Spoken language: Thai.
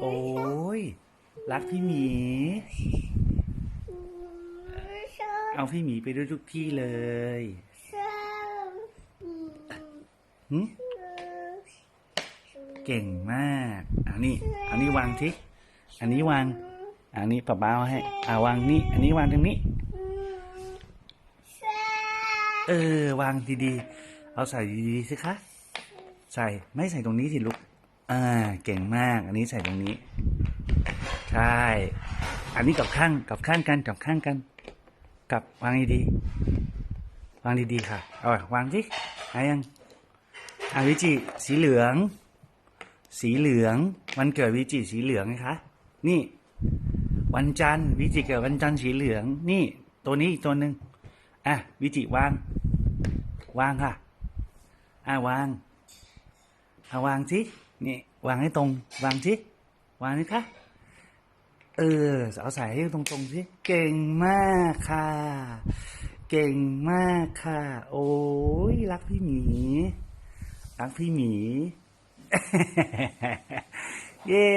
โอ้ย รักพี่หมี เอาพี่หมีไปด้วยทุกที่เลยหึเก่งมาก อันนี้ อันนี้วางทิอันนี้วาง อันนี้ป้าบ้าเอาให้ อ่าวางนี่ อันนี้วางตรงนี้ เออ วางดีๆ เอาใส่ดีๆสิคะ ใส่ไม่ใส่ตรงนี้สิลูกอ่าเก่งมาก อันนี้ใส่ตรงนี้ ใช่ อันนี้กับข้างกับข้างกันกับข้างกัน กับวางดีๆวางดีๆค่ะเอาวางสิอายังอาวิจิสีเหลือง สีเหลือง วันเกิดวิจิสีเหลืองไงคะนี่ วันจันทร์วิจิเกิดวันจันทร์สีเหลือง นี่ ตัวนี้อีกตัวหนึ่งอะวิจิวาง วางค่ะอะวาง เอาวางสินี่วางให้ตรง วางสิวางนี่คะเออเอาใส่ให้ตรงๆสิเก่งมากค่ะ เก่งมากค่ะ โอ้ยรักพี่หมี รักพี่หมี เย้